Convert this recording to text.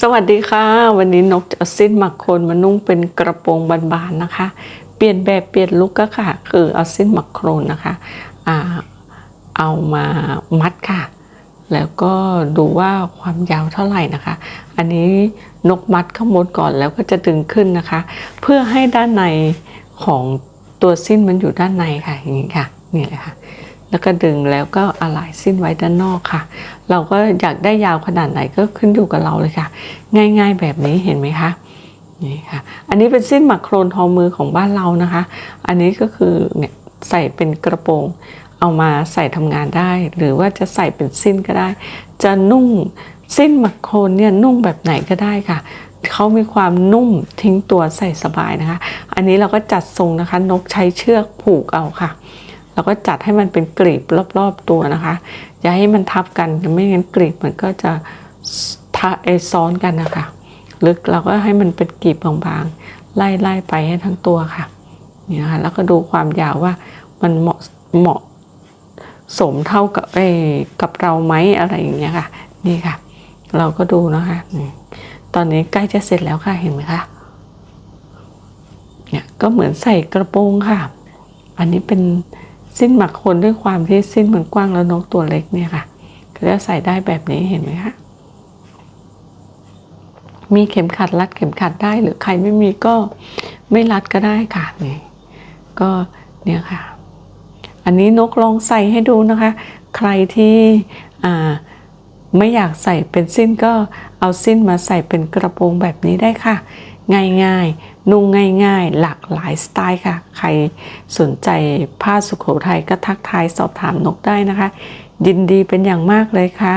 สวัสดีค่ะ วันนี้นกจะสิ้นหมักโคนมานุ่งเป็นกระโปรงบานๆนะคะ เปลี่ยนแบบเปลี่ยนลุกก็ค่ะ คือเอาสิ้นหมักโครนนะคะอ่าเอามามัดค่ะ แล้วก็ดูว่าความยาวเท่าไหร่นะคะ อันนี้นกมัดข้างบนก่อนแล้วก็จะดึงขึ้นนะคะ เพื่อให้ด้านในของตัวสิ้นมันอยู่ด้านในค่ะอย่างนี้ค่ะนี่เลยค่ะ แล้วก็ดึงแล้วก็อะไหล่สิ้นไว้ด้านนอกค่ะ เราก็อยากได้ยาวขนาดไหนก็ขึ้นอยู่กับเราเลยค่ะ ง่ายๆแบบนี้เห็นไหมคะนี่ค่ะ อันนี้เป็นสิ้นหมักโครนทอมือของบ้านเรานะคะ อันนี้ก็คือเนี่ยใส่เป็นกระโปรง เอามาใส่ทำงานได้ หรือว่าจะใส่เป็นสิ้นก็ได้ จะนุ่งสิ้นหมักโครนเนี่ยนุ่งแบบไหนก็ได้ค่ะเขามีความนุ่มทิ้งตัวใส่สบายนะคะ อันนี้เราก็จัดทรงนะคะ นกใช้เชือกผูกเอาค่ะ แล้วก็จัดให้มันเป็นกลีบรอบๆตัวนะคะ อย่าให้มันทับกันไม่งั้นกลีบมันก็จะทะเอซ้อนกันนะคะหรือเราก็ให้มันเป็นกลีบบางๆ ไล่ๆไปให้ทั้งตัวค่ะนี่นะคะแล้วก็ดูความยาวว่ามันเหมาะเหมาะสมเท่ากับเอกับเราไหมอะไรอย่างเงี้ยค่ะ นี่ค่ะ เราก็ดูนะคะตอนนี้ใกล้จะเสร็จแล้วค่ะเห็นไหมคะเนี่ยก็เหมือนใส่กระโปรงค่ะ อันนี้เป็น สิ้นหมักคนด้วยความที่สิ้นมันกว้างแล้วนกตัวเล็กเนี่ยค่ะก็จะใส่ได้แบบนี้เห็นไหมคะมีเข็มขัดรัดเข็มขัดได้หรือใครไม่มีก็ไม่รัดก็ได้ค่ะนี่ก็เนี่ยค่ะ อันนี้นกลองใส่ให้ดูนะคะ ใครที่ไม่อยากใส่เป็นสิ้นก็เอาสิ้นมาใส่เป็นกระโปรงแบบนี้ได้ค่ะ ง่ายๆ นุ่งง่ายๆ หลากหลายสไตล์ค่ะ ใครสนใจผ้าสุโขทัยก็ทักทายสอบถามนกได้นะคะ ยินดีเป็นอย่างมากเลยค่ะ